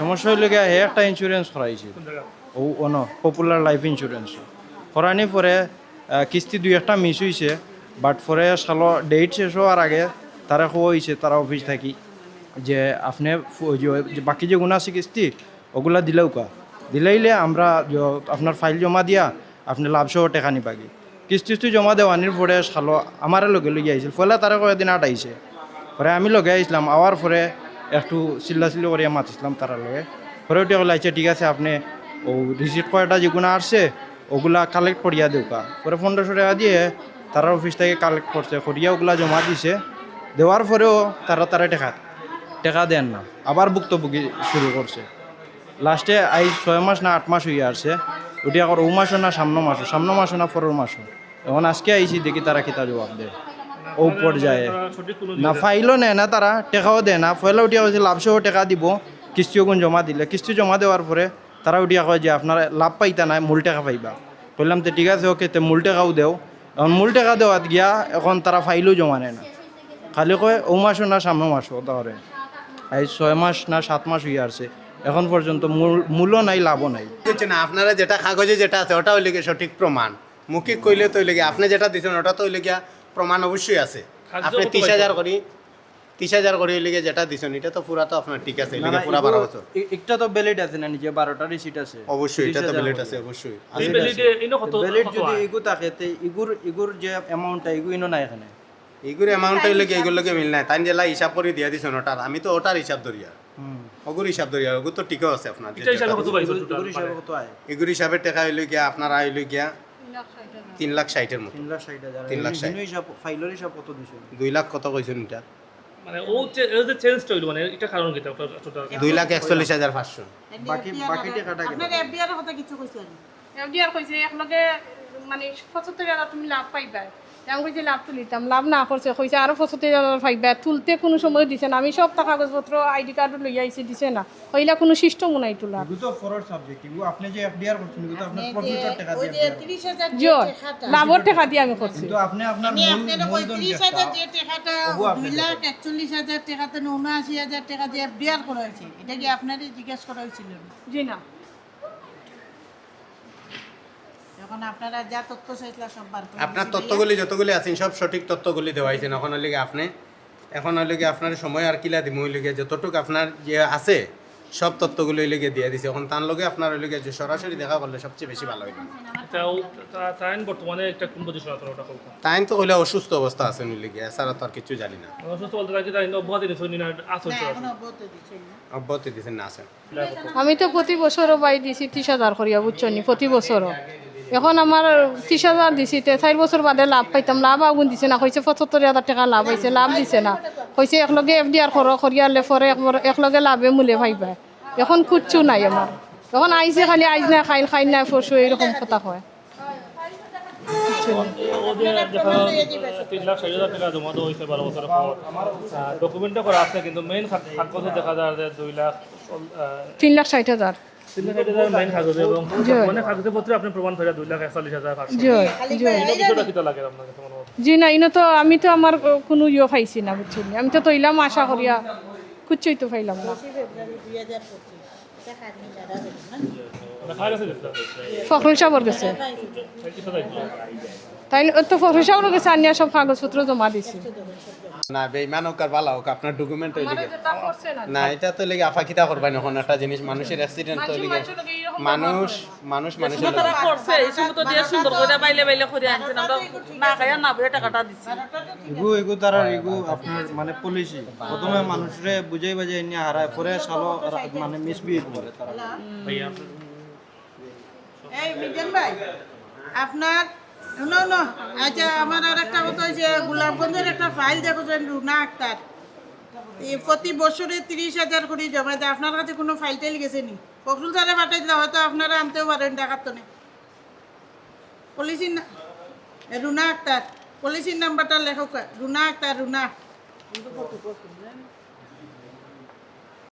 সমস্যা হইলে হে একটা ইন্স্যুরেন্স করাইছে। ও অন পপুলার লাইফ ইন্স্যুরেন্স করানি পরে কিস্তি দুই একটা মিস হয়েছে বাট পরে সালো ডেট শেষ হওয়ার আগে তারা হয়েছে তারা অফিস থাকি যে আপনি বাকি যে গুণা আছে কিস্তি, ওগুলা দিলেও কা দিলাইলে আমরা আপনার ফাইল জমা দিয়া আপনি লাভসহ টেকা নিপাগি কিস্তি টিস্তি জমা দেওয়ানির পরে সালো আমারে লগে লগে আইছিল। ফলে তারা কয়েকদিন আট আইছে। পরে আমি লগে আইসলাম আওয়ার পরে একটু চিল্লা চিল্লি করিয়া মাতিছিলাম তারা লগে। পরে বলে আচ্ছা ঠিক আছে, আপনি ও রিসিট কয়টা যেগুলো আসছে, ওগুলা কালেক্ট করিয়া দেউকা। পরে পনেরোশো টাকা দিয়ে তারা অফিস থেকে কালেক্ট করছে, করিয়া ওগুলা জমা দিছে। দেওয়ার পরেও তারা তারা টেকা টেকা দেন না, আবার ভুক্তভোগী শুরু করছে। লাস্টে আই ছয় মাস না আট মাস হইয়া আসছে। ওটি এখন ও মাসও না সামনে মাসও সামনে মাসও না পরের মাসও। এখন আজকে আইছি, দেখি তারা কিতা জবাব দেয়। ও পর্যায়ে না ফাইলও নেয় না তারা টেকাও দেয় না। ফয়লা উঠিয়া হয়েছে লাভসহ টেকা দিব। কিস্তিও কোন জমা দিলে? কিস্তি জমা দেওয়ার পরে তারা উঠিয়া কয় যে আপনারা লাভ পাইতা নাই মূল টাকা পাইবা। বললাম তো ঠিক আছে ওকে তে মূল টাকাও দেও। এখন মূল টাকা দেওয়াত গিয়া এখন তারা ফাইলও জমা নেয় না। খালি কয় ও মাসও না সামনে মাসও তাহলে এই ছয় মাস না সাত মাস হইয়া আসছে এখন পর্যন্ত মূল মূলও নাই লাভও নাই। না আপনারা যেটা কাগজে যেটা আছে ওটা হইলে গিয়ে সঠিক প্রমাণ? মুখিক কইলে তো গিয়ে আপনি যেটা দিচ্ছেন ওটা তো গিয়া প্রমাণ অবশ্যই আছে। আপনি তিরিশ হাজার করি তিরিশ হাজার করে গিয়ে যেটা দিচ্ছেন এটা তো পুরা তো আপনার ঠিক আছে পুরা বারো বছর একটা তো ব্যালিড আছে না নিজে বারোটা রিসিট আছে। অবশ্যই এটা তো 30,000 বিলেট করে। আছে অবশ্যই এই বেলিতে ইনো কত ব্যালিড যদি ইগু থাকে তে ইগুর ইগুর যে অ্যামাউন্টটা ইগু ইনো নাই এখানে। এইগুলো অ্যামাউন্ট হইলে গিয়ে এগুলোকে মিল নাই। তাই জেলা হিসাব করে দিয়ে দিচ্ছেন ওটার আমি তো ওটার হিসাব ধরি আর হুম। ওগুর হিসাব ধরি আর ওগুলো তো ঠিকও আছে আপনার এটা হিসাবে কত ইগুর হিসাবে আয় এগুর হিসাবের টাকা হইলে গিয়া আপনার হইলে গিয়া তিন লাখ ষাটের মতো। তিন লাখ ষাট হাজার। তিন লাখ ষাট। হিসাব ফাইলের হিসাব কত দিছো? দুই লাখ কত কইছেন এটা? মানে ও যে চেঞ্জটা হইল মানে এটা কারণ কি? দুই লাখ একচল্লিশ হাজার পাঁচশো। বাকি বাকি টাকাটা আপনার এফডিআর কথা কিছু কইছেন? এফডিআর কইছে একলগে মানে পঁচাত্তর হাজার তুমি লাভ পাইবা আমি কইছি লাভ তুলিতাম লাভ না করছে কইছে আরও পঁচাত্তর হাজার পাইবা তুলতে কোনো সময় দিছে না। আমি সব টাকা কাগজপত্র আইডি কার্ড লই আইছি দিছে না। কইলা কোনো সিস্টেমও নাই তোলা ইগু তো ফরওয়ার্ড আপনি যে এফডিআর করছেন ইগু তো আপনার প্রফিটের টাকা দিয়ে যে যে টাকাটা টাকা দিয়ে আমি করছি। কিন্তু আপনি আপনার আমি মূল যে টাকাটা ওগো আপনি দুই লাখ একচল্লিশ হাজার টাকাতে উনআশি হাজার টাকা যে এফডিআর করা হয়েছে এটা কি আপনারই জিজ্ঞেস করা হয়েছিল? জি না। যখন আপনারা যা তথ্য চাইছিল সব বার আপনার দিয়েছি। তথ্যগুলি যতগুলি আছেন সব সঠিক তথ্যগুলি দেওয়া হয়েছে। এখন হলে আপনি এখন হলে আপনার সময় আর কিলা দিব হইলে গিয়ে যতটুকু আপনার যে আছে সব তথ্যগুলি হইলে গিয়ে দিয়ে দিছে। এখন তার লগে আপনার যে সরাসরি দেখা করলে সবচেয়ে বেশি ভালো হইবে তাও তাই বর্তমানে একটা কোন পজিশন আছে ওটা কলকা তাই তো হইলে অসুস্থ অবস্থা আছে হইলে গিয়ে এছাড়া তো আর কিছু জানি না। অসুস্থ বলতে থাকি তাই অব্যাহতি নিছো না অব্যাহতি আছেন আমি তো প্রতি বছরও বাই দিছি ত্রিশ হাজার করিয়া বুঝছ নি? প্রতি বছরও। এখন আমার ত্রিশ হাজার দিছি তে চার বছর বাদে লাভ পাইতাম। লাভ আগুন দিছে না কইছে পঁচাত্তর হাজার টাকা লাভ হয়েছে লাভ দিছে না। কইছে একলগে এফ ডি আর করো করিয়ালে পরে একলগে লাভে মূলে ভাইবা এখন কুচ্ছু নাই আমার এখন আইছে খালি আইজ না খাইল খাইল না পরশু এইরকম কথা হয় ও যে দেখা তিন লাখ ষাট হাজার টাকা জমা দেওয়া হয়েছে বারো বছরের পর ডকুমেন্টটা করা আছে কিন্তু মেইন দেখা যায় যে দুই লাখ তিন লাখ ষাট হাজার জি না ইনো তো আমি তো আমার কোনো ইয়ে পাইছি না বুঝছি আমি তো তৈলাম আশা করিয়া কুচ্ছুই তো পাইলাম না। মানে খাই গেছে ফখরুল সাহর গেছে। তাই তো ফখরুল সাহর গেছে আনিয়া সব কাগজপত্র জমা দিছি। না বেইমান হোক আর ভালো হোক আপনার ডকুমেন্ট হইলে না। এটা তো লেগে আফা কিতা করবেন এখন একটা জিনিস মানুষের অ্যাক্সিডেন্ট তো মানুষ মানুষ মানুষের তারা করছে এই সময় তো দিয়ে সুন্দর করে বাইলে বাইলে করে আনছেন আমরা না খাইয়া না বইয়া টাকাটা দিচ্ছি ইগু ইগু তারা ইগু আপনার মানে পলিসি প্রথমে মানুষরে বুঝাই বাজাই নিয়ে হারায় পরে সালো মানে মিসবিহেভ করে। তারা ভাইয়া এই ভাই, আপনার না না আচ্ছা আমার আর একটা কথা হয়েছে, গোলাপগঞ্জের একটা ফাইল দেখেছেন রুনা আক্তার। প্রতি বছরে তিরিশ হাজার করে জমা দেয়। আপনার কাছে কোনো ফাইল টাইল গেছে নি? ফখরুল স্যারে পাঠাই দিলে হয়তো আপনারা আনতেও পারেন টাকার তো নেই পলিসির রুনা আক্তার পলিসির নাম্বারটা লেখক রুনা আক্তার, রুনা।